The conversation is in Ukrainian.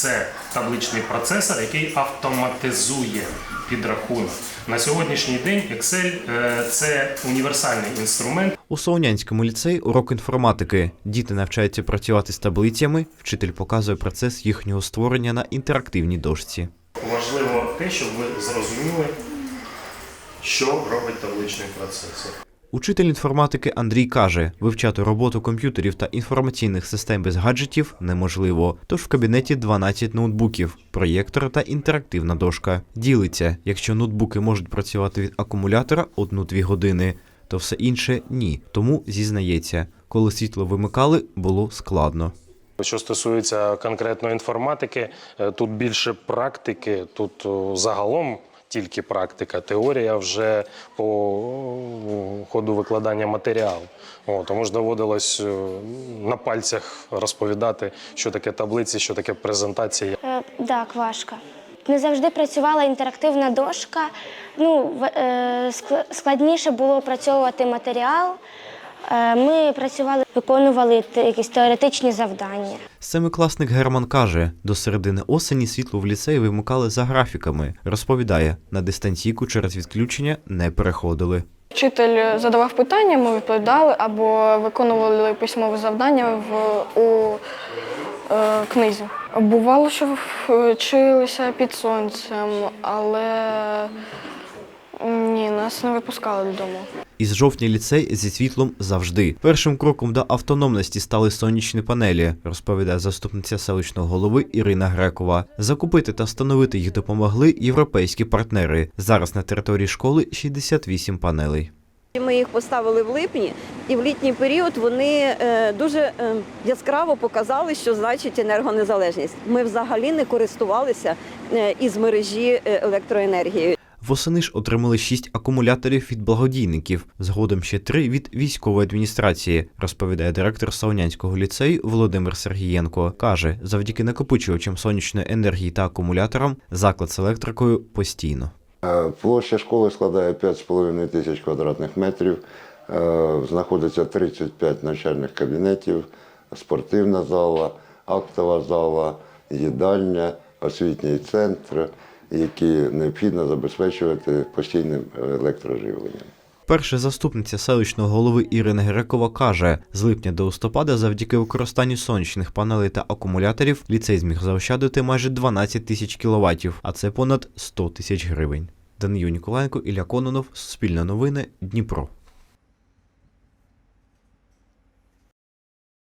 це табличний процесор, який автоматизує підрахунок. На сьогоднішній день Excel е, це універсальний інструмент, У Солонянському ліцеї урок інформатики. Діти навчаються працювати з таблицями. Вчитель показує процес їхнього створення на інтерактивній дошці. Важливо те, щоб ви зрозуміли, що робить табличний процесор. Учитель інформатики Андрій каже, вивчати роботу комп'ютерів та інформаційних систем без гаджетів неможливо. Тож в кабінеті 12 ноутбуків, проєктор та інтерактивна дошка. Ділиться, якщо ноутбуки можуть працювати від акумулятора 1-2 години, то все інше ні. Тому зізнається, коли світло вимикали, було складно. Що стосується конкретної інформатики, е, тут більше практики, тут загалом тільки практика, теорія вже по ходу викладання матеріалу. О, тому ж доводилось е, на пальцях розповідати, що таке таблиці, що таке презентація. Е, так, важко. Не завжди працювала інтерактивна дошка. Ну, е, складніше було опрацьовувати матеріал. Е, Ми працювали, виконували якісь теоретичні завдання. Семикласник Герман каже, до середини осені світло в ліцеї вимикали за графіками. Розповідає, на дистанційку через відключення не переходили. Вчитель задавав питання, ми відповідали або виконували письмове завдання в у е, книзі. Бувало, що вчилися під сонцем, але ні, нас не випускали додому. Із жовтня ліцей зі світлом завжди. Першим кроком до автономності стали сонячні панелі, розповідає заступниця селищного голови Ірина Грекова. Закупити та встановити їх допомогли європейські партнери. Зараз на території школи 68 панелей. Ми їх поставили в липні, і в літній період вони е, дуже е, яскраво показали, що значить енергонезалежність. Ми взагалі не користувалися е, із мережі електроенергією. Восени ж отримали 6 акумуляторів від благодійників, згодом ще 3 від військової адміністрації, розповідає директор Саунянського ліцею Володимир Сергієнко. Каже, завдяки накопичувачам сонячної енергії та акумуляторам заклад з електрикою постійно. Е, Площа школи складає 5,5 тисяч квадратних метрів. Е, Знаходиться 35 навчальних кабінетів, спортивна зала, актова зала, їдальня, освітній центр, які необхідно забезпечувати постійним електроживленням. Перша заступниця селищного голови Ірина Грекова каже, з липня до листопада завдяки використанню сонячних панелей та акумуляторів ліцей зміг заощадити майже 12 тисяч кіловатів, а це понад 100 тисяч гривень. Данію Ніколаєнко, Ілля Кононов, Суспільне новини, Дніпро.